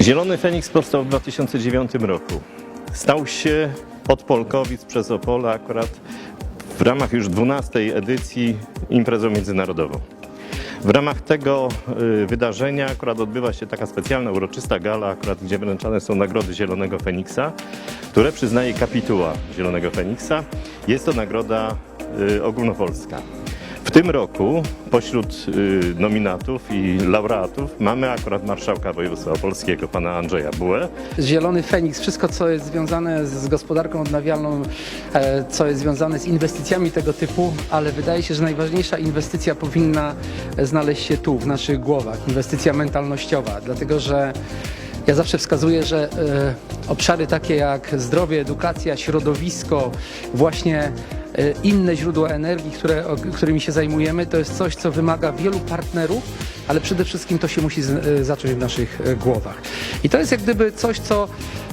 Zielony Feniks powstał w 2009 roku. Stał się od Polkowic przez Opole akurat w ramach już 12 edycji imprezą międzynarodową. W ramach tego y, wydarzenia akurat odbywa się taka specjalna, uroczysta gala, akurat gdzie wręczane są nagrody Zielonego Feniksa, które przyznaje kapituła Zielonego Feniksa. Jest to nagroda y, ogólnopolska. Tym roku pośród y, nominatów i laureatów mamy akurat marszałka województwa opolskiego, pana Andrzeja Bułę, Zielony Feniks, wszystko co jest związane z gospodarką odnawialną, e, co jest związane z inwestycjami tego typu, ale wydaje się, że najważniejsza inwestycja powinna znaleźć się tu, w naszych głowach, inwestycja mentalnościowa, dlatego że ja zawsze wskazuję, że e, obszary takie jak zdrowie, edukacja, środowisko, właśnie inne źródła energii, które, którymi się zajmujemy, to jest coś, co wymaga wielu partnerów, ale przede wszystkim to się musi z, e, zacząć w naszych e, głowach. I to jest jak gdyby coś, co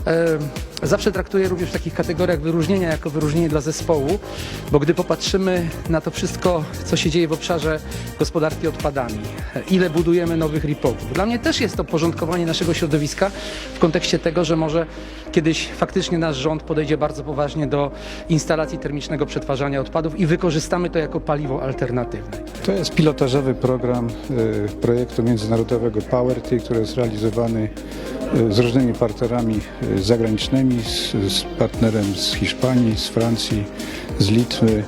e, zawsze traktuję również w takich kategoriach wyróżnienia jako wyróżnienie dla zespołu, bo gdy popatrzymy na to wszystko, co się dzieje w obszarze gospodarki odpadami, ile budujemy nowych ripowów. Dla mnie też jest to porządkowanie naszego środowiska w kontekście tego, że może kiedyś faktycznie nasz rząd podejdzie bardzo poważnie do instalacji termicznego przetwarzania odpadów i wykorzystamy to jako paliwo alternatywne. To jest pilotażowy program y, projektu międzynarodowego PowerTy, który jest realizowany y, z różnymi partnerami y, zagranicznymi, z, z partnerem z Hiszpanii, z Francji, z Litwy,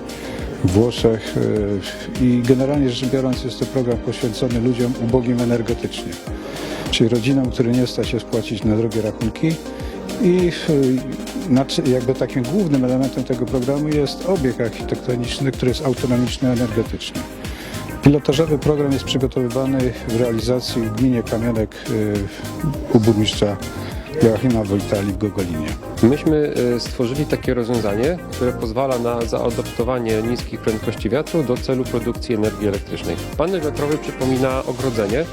Włoszech. Y, i generalnie rzecz biorąc jest to program poświęcony ludziom ubogim energetycznie, czyli rodzinom, które nie stać się spłacić na drogie rachunki. I y, naczy- jakby takim głównym elementem tego programu jest obieg architektoniczny, który jest autonomiczny energetycznie. Pilotażowy program jest przygotowywany w realizacji w gminie Kamionek y, u burmistrza Joachima Wojtali w Gogolinie. Myśmy y, stworzyli takie rozwiązanie, które pozwala na zaadoptowanie niskich prędkości wiatru do celu produkcji energii elektrycznej. Panel wiatrowy przypomina ogrodzenie.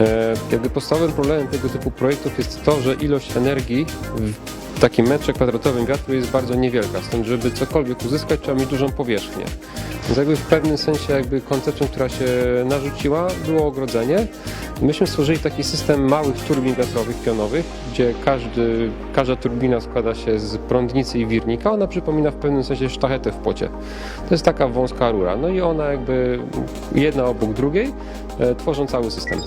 E, Jakby podstawowym problemem tego typu projektów jest to, że ilość energii w takim metrze kwadratowym wiatru jest bardzo niewielka, stąd żeby cokolwiek uzyskać trzeba mieć dużą powierzchnię. Więc jakby w pewnym sensie jakby koncepcją, która się narzuciła było ogrodzenie. Myśmy stworzyli taki system małych turbin wiatrowych pionowych, gdzie każdy, każda turbina składa się z prądnicy i wirnika. Ona przypomina w pewnym sensie sztachetę w płocie. To jest taka wąska rura. No i ona jakby jedna obok drugiej e, tworzą cały system.